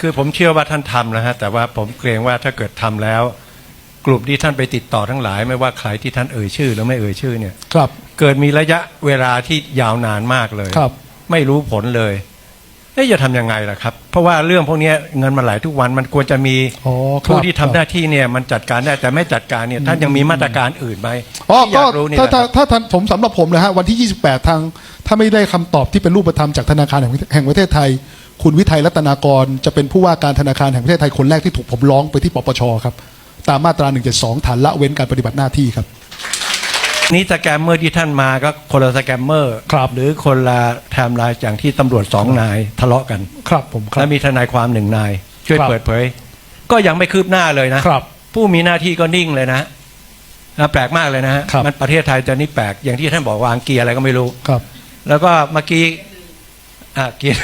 คือผมเชื่อว่าท่านทำนะฮะแต่ว่าผมเกรงว่าถ้าเกิดทำแล้ว กลุ่มที่ท่านไปติดต่อทั้งหลาย ไม่ว่าใครที่ท่านเอ่ยชื่อ หรือไม่เอ่ยชื่อเนี่ย ครับ เกิดมีระยะเวลาที่ยาวนานมากเลยครับ ไม่รู้ผลเลยเอ๊ะจะทำยังไงล่ะครับ เพราะว่าเรื่องพวกเนี้ยเงินมันไหลทุกวันมันควรจะมีอ๋อครับผู้ที่ทำหน้าที่เนี่ยมันจัดการได้แต่ไม่จัดการเนี่ยท่านยังมีมาตรการอื่นไหมอ๋อที่อก็ยากรู้เนี่ยถ้านะคถ้ารับถ้าท่านผมสำหรับผมเลยฮะวันที่ 28 ทาง ถ้าไม่ได้คำตอบที่เป็นรูปธรรมจากธนาคารแห่งแห่งประเทศไทย คุณวิทัยรัตนากรจะเป็นผู้ว่าการธนาคารแห่งประเทศไทยคนแรกที่ถูกผมร้องไปที่ปปชครับ ตามมาตรา 172 ฐานละเว้นการปฏิบัติหน้าที่ครับ นี่สแกมเมอร์ที่ท่านมาก็คนละสแกมเมอร์ครับหรือคนละไทม์ไลน์อย่างที่ตำรวจสองนายทะเลาะกันครับผมครัและบมีทนายความหนึ่งนาย ช่วยครับ เปิดเผย ก็ยังไม่คืบหน้าเลยนะ ครับ ผู้มีหน้าที่ก็นิ่งเลยนะนะแปลกมากเลยนะฮะครับ มันประเทศไทยจะนี่แปลกอย่างที่ท่านบอกวางเกียร์อะไรก็ไม่รู้ ครับ แล้วก็เมื่อกี้อะเกียร์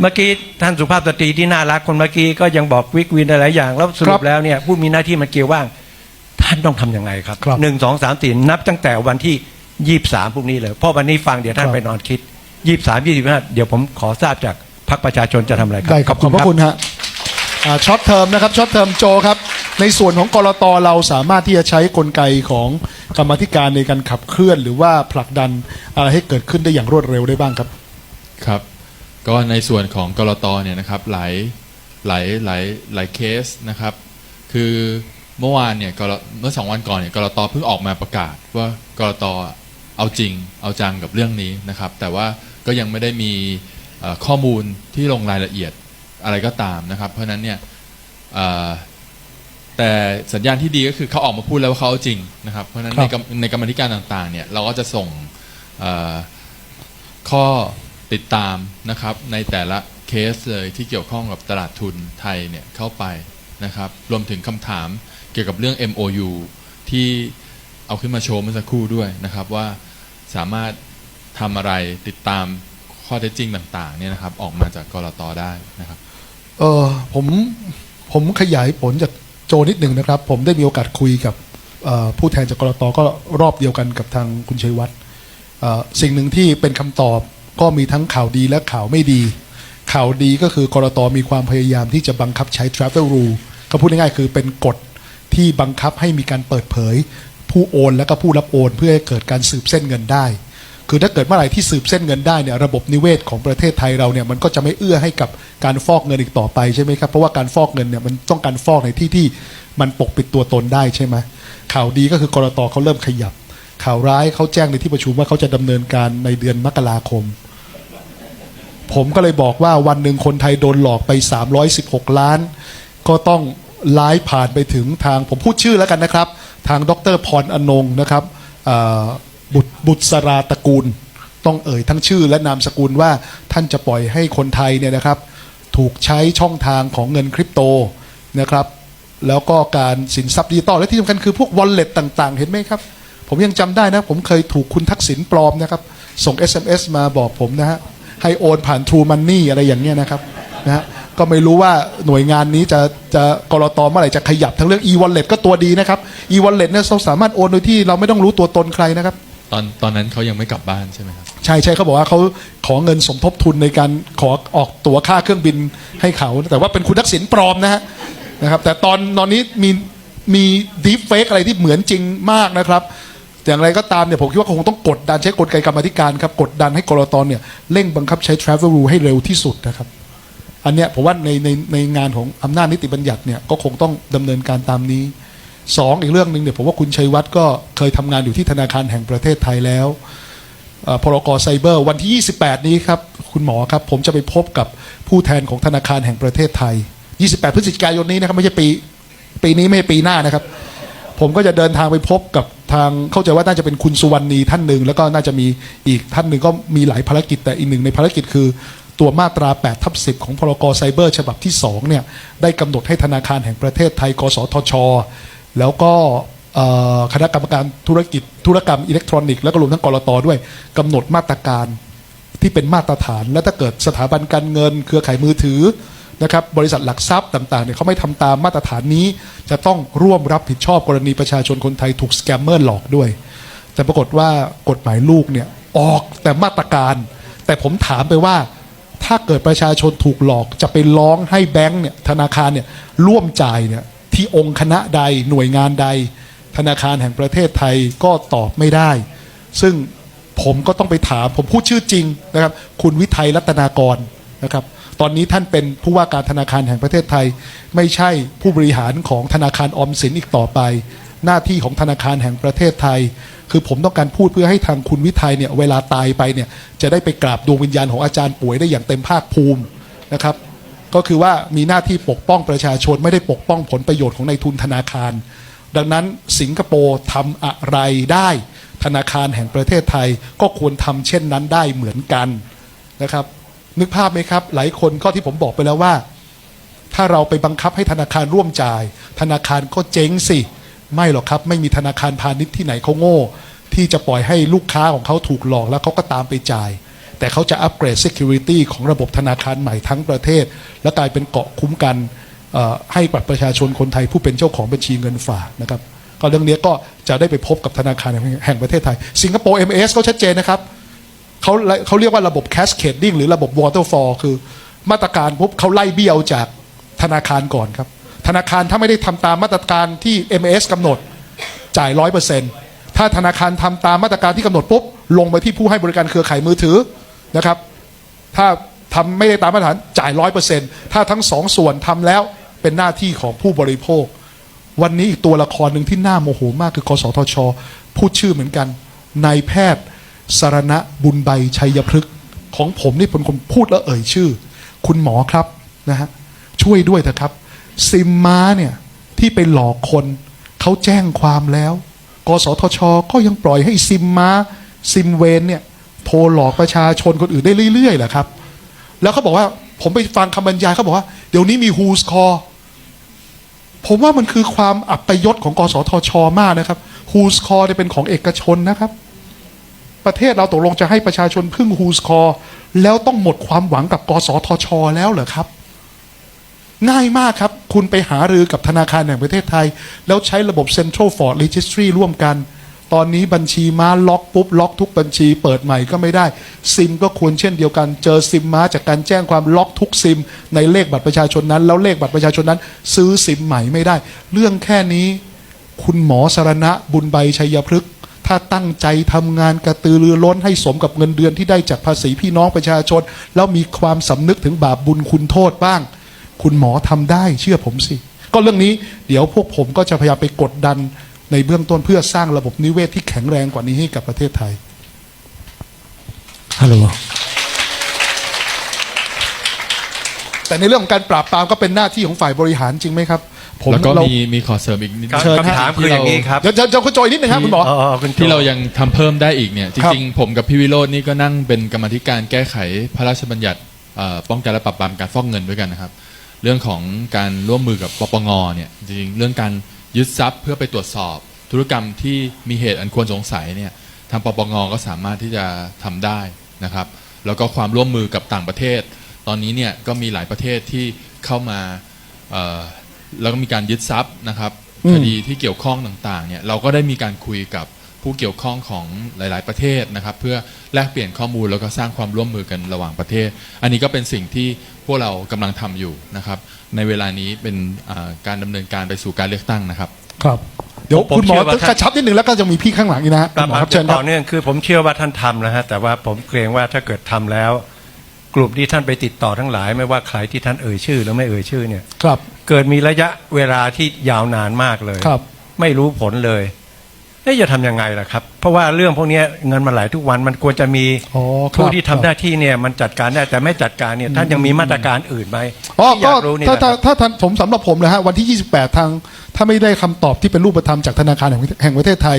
เมื่อกี้ท่านสุภาพสตรีที่น่ารักคนเมื่อกี้ก็ยังบอกวิกวินหลายๆอย่าง แล้วสรุปแล้วเนี่ยผู้มีหน้าที่มันเกี่ยวว่าง ท่านต้องทำยังไงครับครับหนึ่งสองสามสี่นับตั้งแต่วันที่ยี่สามพรุ่งนี้เลยเพราะวันนี้ฟังเดี๋ยวท่านครับไปนอนคิดยี่สามยี่สิบห้าเดี๋ยวผมขอทราบจากพรรคประชาชนจะทำอะไรครับได้ครับขอบพระคุณฮะช็อตเทอมนะครับช็อตเทอมโจครับ ในส่วนของกรตเราสามารถที่จะใช้กลไกของกรรมาธิการในการขับเคลื่อน หรือว่าผลักดันอะไรให้เกิดขึ้นได้อย่างรวดเร็วได้บ้างครับครับ ก็ในส่วนของกรตเนี่ยนะครับหลายหลายหลายหลายเคสนะครับ คือเมื่อวานเนี่ยกรเมื่อสองวันก่อนเนี่ยกรตเพิ่งออกมาประกาศว่ากรตเอาจริงเอาจังกับเรื่องนี้นะครับ แต่ว่าก็ยังไม่ได้มีข้อมูลที่ลงรายละเอียดอะไรก็ตามนะครับ เพราะนั้นเนี่ยแต่สัญญาณที่ดีก็คือเขาออกมาพูดแล้วว่าเขาเอาจริงนะครับ เพราะนั้นในในกรรมธิการต่างๆเนี่ยเราก็จะส่งข้อ ติดตามนะครับในแต่ละเคสเลยที่เกี่ยวข้องกับตลาดทุนไทยเนี่ยเข้าไปนะครับรวมถึงคำถามเกี่ยวกับเรื่อง MOU ที่เอาขึ้นมาโชว์เมื่อสักครู่ด้วยนะครับว่าสามารถทำอะไรติดตามข้อเท็จจริงต่างๆเนี่ยนะครับออกมาจากกรตได้นะครับเออผมผมขยายผลจากโจนิดหนึ่งนะครับ ผมได้มีโอกาสคุยกับผู้แทนจากกรตก็รอบเดียวกันกับทางคุณชัยวัฒน์สิ่งหนึ่งที่เป็นคำตอบ ก็มีทั้งข่าวดีและข่าวไม่ดี ข่าวดีก็คือกรตมีความพยายามที่จะบังคับใช้ travel rule ก็พูดง่ายๆคือเป็นกฎที่บังคับให้มีการเปิดเผย ผู้โอนและก็ผู้รับโอนเพื่อให้เกิดการสืบเส้นเงินได้ คือถ้าเกิดเมื่อไหร่ที่สืบเส้นเงินได้เนี่ยระบบนิเวศของประเทศไทยเราเนี่ยมันก็จะไม่เอื้อให้กับการฟอกเงินอีกต่อไปใช่ไหมครับเพราะว่าการฟอกเงินเนี่ยมันต้องการฟอกในที่ที่มันปกปิดตัวตนได้ใช่ไหมข่าวดีก็คือกรตเขาเริ่มขยับ ข่าวร้ายเขาแจ้งในที่ประชุมว่าเขาจะดำเนินการในเดือนมกราคม ผมก็เลยบอกว่าวันหนึ่งคนไทยโดนหลอกไป 316 ล้าน ก็ต้องไลฟ์ผ่านไปถึงทางผมพูดชื่อแล้วกันนะครับ ทางดรพรอนงนะครับบุตรบุตรสราตระกูล ต้องเอ่ยทั้งชื่อและนามสกุลว่าท่านจะปล่อยให้คนไทยเนี่ยนะครับ ถูกใช้ช่องทางของเงินคริปโตนะครับ แล้วก็การสินทรัพย์ดิจิตอลและที่สำคัญคือพวกวอลเล็ตต่าง ๆ เห็นไหมครับ ผมยังจำได้นะ ผมเคยถูกคุณทักษิณปลอมนะครับ ส่ง SMS มาบอกผมนะฮะ ให้โอนผ่าน True Money อะไรอย่างเงี้ยนะครับนะฮะก็ไม่รู้ว่าหน่วยงานนี้จะจะกรตเมื่อไหร่จะขยับทั้งเรื่อง e-wallet ก็ตัวดีนะครับ e-wallet เนี่ยเราสามารถโอนโดยที่เราไม่ต้องรู้ตัวตนใครนะครับ ตอนตอนนั้นเขายังไม่กลับบ้านใช่ไหมครับ ใช่ใช่เขาบอกว่าเขาขอเงินสมทบทุนในการขอออกตั๋วค่าเครื่องบินให้เขา แต่ว่าเป็นคุณทักษิณปลอมนะฮะนะครับ แต่ตอนตอนนี้มีมีดีฟเฟกอะไรที่เหมือนจริงมากนะครับ อย่างไรก็ตามเนี่ยผมคิดว่าคงต้องกดดันใช้กลไกกรรมธิการครับกดดันให้กรตเนี่ยเร่งบังคับใช้ travel rule ให้เร็วที่สุดนะครับ อันเนี้ยผมว่าในในในงานของอำนาจนิติบัญญัติเนี่ยก็คงต้องดำเนินการตามนี้สองอีกเรื่องหนึ่งเนี่ยผมว่าคุณชัยวัฒน์ก็เคยทำงานอยู่ที่ธนาคารแห่งประเทศไทยแล้วเอ่อพรกไซเบอร์ วันที่ 28 นี้ครับ คุณหมอครับ ผมจะไปพบกับผู้แทนของธนาคารแห่งประเทศไทย 28 พฤศจิกายนนี้นะครับ ไม่ใช่ปี ปีนี้ไม่ใช่ปีหน้านะครับ ผมก็จะเดินทางไปพบกับทางเข้าใจว่าน่าจะเป็นคุณสุวรรณีท่านหนึ่งแล้วก็น่าจะมีอีกท่านหนึ่งก็มีหลายภารกิจแต่อีกหนึ่งในภารกิจคือตัวมาตรา8ทับ10 ของพรกไซเบอร์ฉบับที่2เนี่ยได้กำหนดให้ธนาคารแห่งประเทศไทย กสทช แล้วก็คณะกรรมการธุรกิจธุรกรรมอิเล็กทรอนิกส์แล้วก็รวมทั้งกรตด้วยกำหนดมาตรการที่เป็นมาตรฐาน และถ้าเกิดสถาบันการเงิน เครือข่ายมือถือ นะครับบริษัทหลักทรัพย์ต่างๆเนี่ยเขาไม่ทำตามมาตรฐานนี้ จะต้องร่วมรับผิดชอบกรณีประชาชนคนไทยถูกสแกมเมอร์หลอกด้วย แต่ปรากฏว่ากฎหมายลูกเนี่ยออกแต่มาตรการ แต่ผมถามไปว่าถ้าเกิดประชาชนถูกหลอกจะไปร้องให้แบงก์เนี่ยธนาคารเนี่ยร่วมจ่ายเนี่ยที่องค์คณะใดหน่วยงานใด ธนาคารแห่งประเทศไทยก็ตอบไม่ได้ ซึ่งผมก็ต้องไปถามผมพูดชื่อจริงนะครับ คุณวิทัยรัตนากร นะครับ ตอนนี้ท่านเป็นผู้ว่าการธนาคารแห่งประเทศไทย ไม่ใช่ผู้บริหารของธนาคารออมสินอีกต่อไป หน้าที่ของธนาคารแห่งประเทศไทย คือผมต้องการพูดเพื่อให้ทางคุณวิทัยเนี่ยเวลาตายไปเนี่ยจะได้ไปกราบดวงวิญญาณของอาจารย์ป่วยได้อย่างเต็มภาคภูมินะครับก็คือว่ามีหน้าที่ปกป้องประชาชนไม่ได้ปกป้องผลประโยชน์ของนายทุนธนาคาร ดังนั้นสิงคโปร์ทำอะไรได้ ธนาคารแห่งประเทศไทยก็ควรทำเช่นนั้นได้เหมือนกันนะครับ นึกภาพไหมครับ หลายคนก็ที่ผมบอกไปแล้วว่า ถ้าเราไปบังคับให้ธนาคารร่วมจ่าย ธนาคารก็เจ๊งสิ ไม่หรอกครับ ไม่มีธนาคารพาณิชย์ที่ไหนเขาโง่ ที่จะปล่อยให้ลูกค้าของเขาถูกหลอกแล้วเขาก็ตามไปจ่าย แต่เขาจะอัปเกรด Security ของระบบธนาคารใหม่ทั้งประเทศ และกลายเป็นเกาะคุ้มกันให้กับประชาชนคนไทยผู้เป็นเจ้าของบัญชีเงินฝากนะครับก็เรื่องนี้ก็จะได้ไปพบกับธนาคารแห่งประเทศไทย สิงคโปร์ MS เขาชัดเจนนะครับ เขาเขาเรียกว่าระบบ cascading หรือระบบ waterfall คือมาตรการปุ๊บเขาไล่เบี้ยวจากธนาคารก่อนครับ ธนาคารถ้าไม่ได้ทำตามมาตรการที่ MS กำหนดจ่ายร้อยเปอร์เซ็นต์ถ้าธนาคารทำตามมาตรการที่กำหนดปุ๊บลงไปที่ผู้ให้บริการเครือข่ายมือถือนะครับ ถ้าทำไม่ได้ตามมาตรฐานจ่ายร้อยเปอร์เซ็นต์ถ้าทั้งสองส่วนทำแล้วเป็นหน้าที่ของผู้บริโภค วันนี้อีกตัวละครหนึ่งที่น่าโมโหมากคือกสทช พูดชื่อเหมือนกันนายแพทย์ สารณะบุญใบชัยพฤกษ์ของผมนี่เป็นคนพูดแล้วเอ่ยชื่อ คุณหมอครับนะฮะช่วยด้วยเถอะครับ ซิมม้าเนี่ยที่ไปหลอกคนเขาแจ้งความแล้ว กสทช ก็ยังปล่อยให้ซิมม้า ซิมเวนเนี่ยโทรหลอกประชาชนคนอื่นได้เรื่อยๆแหละครับ แล้วเขาบอกว่าผมไปฟังคำบรรยายเขาบอกว่า เดี๋ยวนี้มี Who's Call ผมว่ามันคือความอัปยศของกสทช มากนะครับ Who's Call เนี่ยเป็นของเอกชนนะครับ ประเทศเราตกลงจะให้ประชาชนพึ่ง Who's Call แล้วต้องหมดความหวังกับกสทช แล้วเหรอครับ ง่ายมากครับ คุณไปหารือกับธนาคารแห่งประเทศไทย แล้วใช้ระบบ Central Ford Registry ร่วมกัน ตอนนี้บัญชีม้าล็อกปุ๊บ ล็อกทุกบัญชีเปิดใหม่ก็ไม่ได้ ซิมก็ควรเช่นเดียวกัน เจอซิมม้าจากการแจ้งความล็อกทุกซิม ในเลขบัตรประชาชนนั้น แล้วเลขบัตรประชาชนนั้น ซื้อซิมใหม่ไม่ได้ เรื่องแค่นี้ คุณหมอสารณะบุญใบชัยพฤกษ์ ถ้าตั้งใจทำงานกระตือรือร้นให้สมกับเงินเดือนที่ได้จากภาษีพี่น้องประชาชน แล้วมีความสำนึกถึงบาปบุญคุณโทษบ้าง คุณหมอทำได้เชื่อผมสิ ก็เรื่องนี้เดี๋ยวพวกผมก็จะพยายามไปกดดันในเบื้องต้นเพื่อสร้างระบบนิเวศที่แข็งแรงกว่านี้ให้กับประเทศไทยฮัลโหลแต่ในเรื่องของการปราบปรามก็เป็นหน้าที่ของฝ่ายบริหารจริงไหมครับ ผมแล้วก็เรา มีมีขอเสริมอีกนิดครับนึงเชิญฮะคำถามคืออย่างนี้ครับ เดี๋ยวเดี๋ยวเดี๋ยวคุณโจยนิดนึงครับคุณหมออ๋อคุณโจที่เรายังทำเพิ่มได้อีกเนี่ยจครับริงๆผมกับพี่วิโรจน์นี่ก็นั่งเป็นกรรมาธิการแก้ไขพระราชบัญญัติเอ่อป้องกันและปราบปรามการฟอกเงินด้วยกันนะครับ เรื่องของการร่วมมือกับปปงเนี่ยจริงๆเรื่องการยึดทรัพย์เพื่อไปตรวจสอบธุรกรรมที่มีเหตุอันควรสงสัยเนี่ยทางปปงก็สามารถที่จะทำได้นะครับ แล้วก็ความร่วมมือกับต่างประเทศ ตอนนี้เนี่ยก็มีหลายประเทศที่เข้ามา เอ่อ แล้วก็มีการยึดทรัพย์นะครับอืม คดีที่เกี่ยวข้องต่างๆเนี่ยเราก็ได้มีการคุยกับผู้เกี่ยวข้องของหลาย ๆ ประเทศนะครับ เพื่อแลกเปลี่ยนข้อมูลแล้วก็สร้างความร่วมมือกันระหว่างประเทศ อันนี้ก็เป็นสิ่งที่พวกเรากำลังทำอยู่นะครับ ในเวลานี้เป็นอ่าการดำเนินการไปสู่การเลือกตั้งนะครับ ครับ เดี๋ยวผมคุณหมอเชื่อว่าต้องกระชับนิดนึงแล้วก็จะมีพี่ข้างหลังอีกนะฮะปราคุบณหมอปรามครับเชิญคต่รับอเนื่องคือผมเชื่อว่าท่านทำนะฮะแต่ว่าผมเกรงว่าถ้าเกิดทำแล้ว กลุ่มที่ท่านไปติดต่อทั้งหลาย ไม่ว่าใครที่ท่านเอ่ยชื่อหรือไม่เอ่ยชื่อเนี่ย ครับ เกิดมีระยะเวลาที่ยาวนานมากเลย ครับ ไม่รู้ผลเลยเอ๊ะจะทำยังไงล่ะครับ เพราะว่าเรื่องพวกเนี้ยเงินมันไหลทุกวันมันควรจะมีอ๋อครับผู้ที่ทำหน้าที่เนี่ยมันจัดการได้แต่ไม่จัดการเนี่ยท่านยังมีมาตรการอื่นไหมอ๋อที่อก็ยากรู้นี่ถ้าแหละคถ้ารับ ถ้าท่านผมสำหรับผมเลยฮะวันที่ 28 ทาง ถ้าไม่ได้คำตอบที่เป็นรูปธรรมจากธนาคารแห่งแห่งประเทศไทย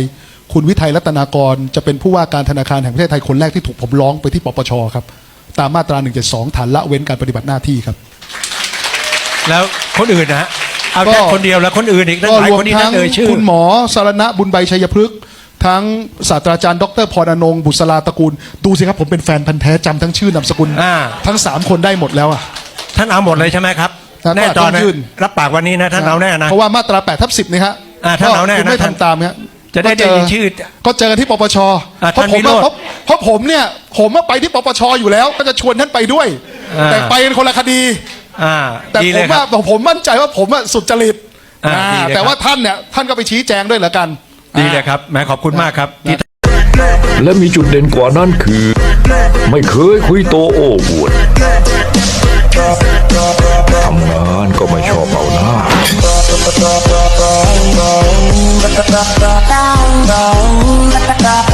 คุณวิทัยรัตนากรจะเป็นผู้ว่าการธนาคารแห่งประเทศไทยคนแรกที่ถูกผมร้องไปที่ปปชครับ ตามมาตรา172ฐานละเว้นการปฏิบัติหน้าที่ครับ แล้วคนอื่นนะฮะเอาก็แค่คนเดียวแล้วคนอื่นอีกทั้งก็หลายรวคมนที่ทั้ท่างนเอ่ยชื่อ คุณหมอสารณะบุญใบชัยพฤกษ์ทั้งศาสตราจารย์ดรพรอนงค์บุษราตระกูล ดูสิครับผมเป็นแฟนพันธ์แท้จำทั้งชื่อนามสกุล อ่า ทั้งสามคนได้หมดแล้วอะ ท่านเอาหมดเลยใช่ไหมครับ ครับแน่ตอนต้นะองยื่น รับปากวันนี้นะท่านเอาแน่นะ เพราะว่ามาตรา8ทับ10นี่ฮะอ่าท่านเอาแน่นะคุณไม่ท่านทำตามฮะจะได้ก็เจได้ยินชื่อก็เจอกันที่ปปชอ่าเพราะท่านผมวิโรจน์เพราะเพราะผมเนี่ยผมมาไปที่ปปชอยู่แล้ว ก็จะชวนท่านไปด้วย อ่า แต่ไปกันคนละคดี แต่ผมว่าผมมั่นใจว่าผมสุดจริตแต่ว่าท่านเนี่ยท่านก็ไปชี้แจงด้วยเหรอกัน ดีเลยครับแม่ขอบคุณมากครับและมีจุดเด่นกว่านั้นคือ ไม่เคยคุยโตโอ้อวดทำงานก็ไม่ชอบเอาหน้า Down, down, down, down, down.